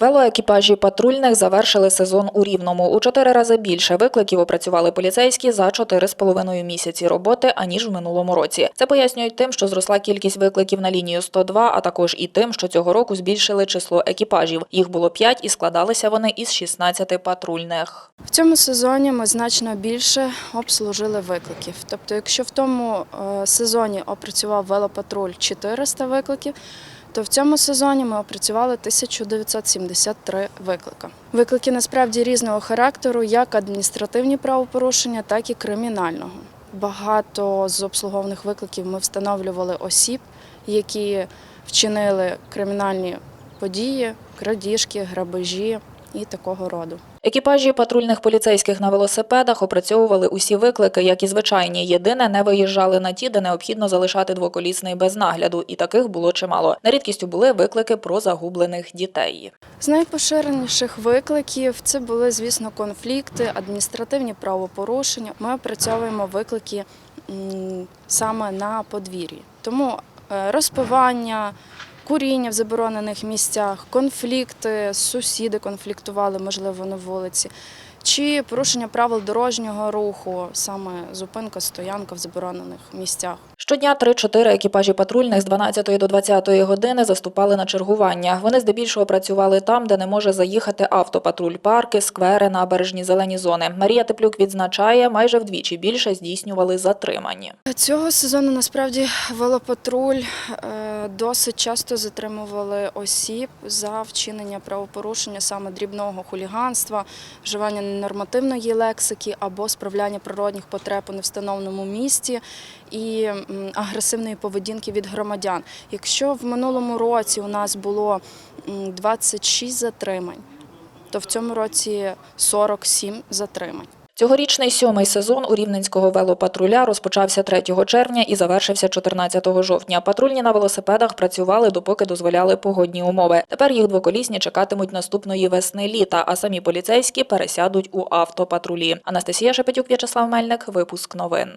Велоекіпажі патрульних завершили сезон у Рівному. У чотири рази більше викликів опрацювали поліцейські за чотири з половиною місяці роботи, аніж в минулому році. Це пояснюють тим, що зросла кількість викликів на лінію 102, а також і тим, що цього року збільшили число екіпажів. Їх було п'ять і складалися вони із 16 патрульних. В цьому сезоні ми значно більше обслужили викликів. Тобто, якщо в тому е, сезоні опрацював велопатруль 400 викликів, то в цьому сезоні ми опрацювали 1973 виклика. Виклики насправді різного характеру, як адміністративні правопорушення, так і кримінального. Багато з обслугованих викликів ми встановлювали осіб, які вчинили кримінальні події, крадіжки, грабежі і такого роду. Екіпажі патрульних поліцейських на велосипедах опрацьовували усі виклики, як і звичайні. Єдине, не виїжджали на ті, де необхідно залишати двоколісний без нагляду, і таких було чимало. На рідкістю були виклики про загублених дітей. З найпоширеніших викликів це були, звісно, конфлікти, адміністративні правопорушення. Ми опрацьовуємо виклики саме на подвір'ї. Тому е, розпивання, куріння в заборонених місцях, конфлікти, сусіди конфліктували, можливо, на вулиці. Чи порушення правил дорожнього руху, саме зупинка, стоянка в заборонених місцях. Щодня 3-4 екіпажі патрульних з 12 до 20 години заступали на чергування. Вони здебільшого працювали там, де не може заїхати автопатруль, парки, сквери, набережні, зелені зони. Марія Теплюк відзначає, майже вдвічі більше здійснювали затримані. Цього сезону насправді велопатруль е, досить часто затримували осіб за вчинення правопорушення саме дрібного хуліганства, вживання ненормативної лексики або справляння природних потреб у невстановленому місці і агресивної поведінки від громадян. Якщо в минулому році у нас було м, 26 затримань, то в цьому році 47 затримань. Цьогорічний сьомий сезон у рівненського велопатруля розпочався 3 червня і завершився 14 жовтня. Патрульні на велосипедах працювали, допоки дозволяли погодні умови. Тепер їх двоколісні чекатимуть наступної весни літа, а самі поліцейські пересядуть у автопатрулі. Анастасія Шепетюк, В'ячеслав Мельник. Випуск новин.